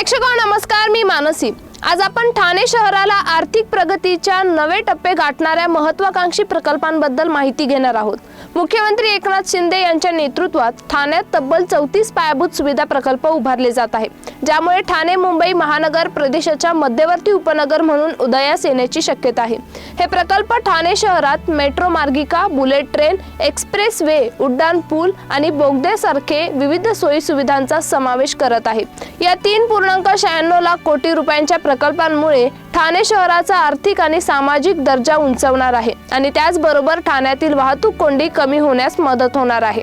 प्रेक्षक नमस्कार मी मानसी. आज आपण ठाणे शहराला आर्थिक प्रगतीच्या नवे टप्पे गाठणाऱ्या महत्वाकांक्षी प्रकल्पांबद्दल माहिती घेणार आहोत. मुख्यमंत्री एकनाथ शिंदे यांच्या नेतृत्वात ठाण्यात तब्बल चौतीस पायाभूत सुविधा प्रकल्प उभारले जात आहे ज्यामुळे ठाणे मुंबई महानगर प्रदेशाच्या मध्यवर्ती उपनगर म्हणून उदयास येण्याची शक्यता आहे. हे प्रकल्प ठाणे शहरात मेट्रो मार्गिका बुलेट ट्रेन एक्सप्रेस वे उड्डाण पूल आणि बोगद्यासारखे विविध सोयी सुविधांचा समावेश करत आहे. या तीन पूर्णांक शहाण्णव लाख कोटी रुपयांच्या प्रकल्पांमुळे ठाणे शहराचा आर्थिक आणि सामाजिक दर्जा उंचावणार आहे आणि त्याचबरोबर ठाण्यातील वाहतूक कोंडी कमी होण्यास मदत होणार आहे.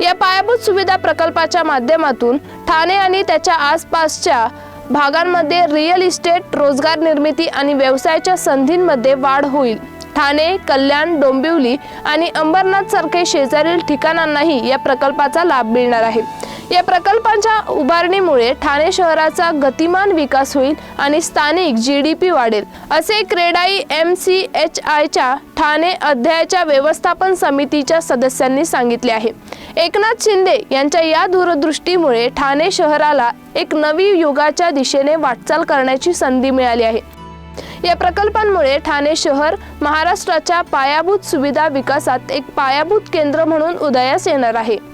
या पायाभूत सुविधा प्रकल्पाच्या माध्यमातून ठाणे आणि त्याच्या आसपासच्या भागांमध्ये रिअल इस्टेट रोजगार निर्मिती आणि व्यवसायाच्या संधींमध्ये वाढ होईल. ठाणे कल्याण डोंबिवली आणि अंबरनाथ सारखे शेजारील ठिकाणांनाही या प्रकल्पाचा लाभ मिळणार आहे. या प्रकल्पांच्या उभारणीमुळे ठाणे शहराचा गतिमान विकास होईल आणि स्थानिक जी डी पी वाढेल. असे क्रेडाई एम सी एच आयच्या ठाणे अध्यायाच्या व्यवस्थापन समितीच्या सदस्यांनी सांगितले आहे. एकनाथ शिंदे यांच्या या दूरदृष्टीमुळे ठाणे शहराला एक नवी युगाच्या दिशेने वाटचाल करण्याची संधी मिळाली आहे. या प्रकल्पांमुळे ठाणे शहर महाराष्ट्राच्या पायाभूत सुविधा विकासात एक पायाभूत केंद्र म्हणून उदयास येणार आहे.